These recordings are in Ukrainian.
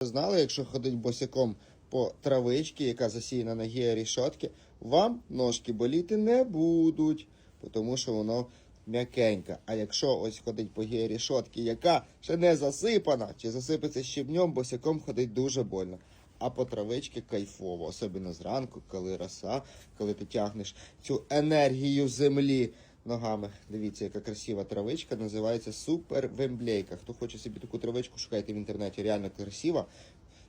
Знали, якщо ходить босиком по травичці, яка засіяна на георішотки, вам ножки боліти не будуть, тому що воно м'якеньке. А якщо ось ходить по георішотки, яка ще не засипана, чи засипеться щебнем, босиком ходить дуже больно. А по травичці кайфово, особливо зранку, коли роса, коли ти тягнеш цю енергію землі ногами. Дивіться, яка красива травичка, називається Супер Вемблейка. Хто хоче собі таку травичку, шукайте в інтернеті, реально красива.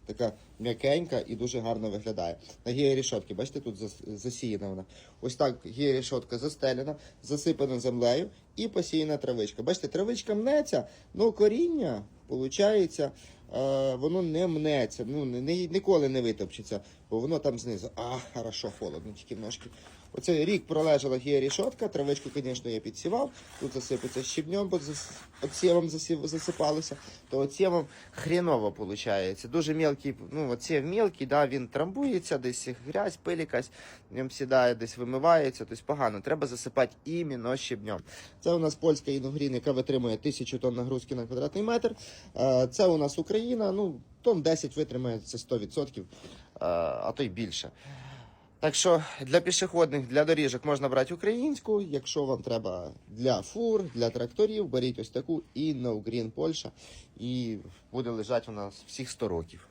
Така м'якенька і дуже гарно виглядає. На георішотки, бачите, тут засіяна вона. Ось так георішотка застелена, засипана землею і посіяна травичка. Бачите, травичка мнеться, ну коріння, виходить, е, воно не мнеться, ну, не- ніколи не витопчеться, бо воно там знизу. А, хорошо, холодно, тільки ножки. Оцей рік пролежала георішотка, травичку, звісно, я підсівав. Тут засипеться щебнем, бо засів... засипалося. То оцєвом хреново виходить. Дуже мелкий, ну, оцєв мелкий, да, він трамбується, десь грязь, пиль якась ньому сідає, десь вимивається, тобто погано. Треба засипати іменно щебнем. Це у нас польська іногрін, яка витримує тисячу тонн нагрузки на квадратний метр. Е, Це у нас Україна, ну, тонн 10 витримає, це 100%, е, а то й більше. Так що для пішохідних, для доріжок можна брати українську. Якщо вам треба для фур, для тракторів, беріть ось таку і Green Польща. І буде лежати у нас всіх 100 років.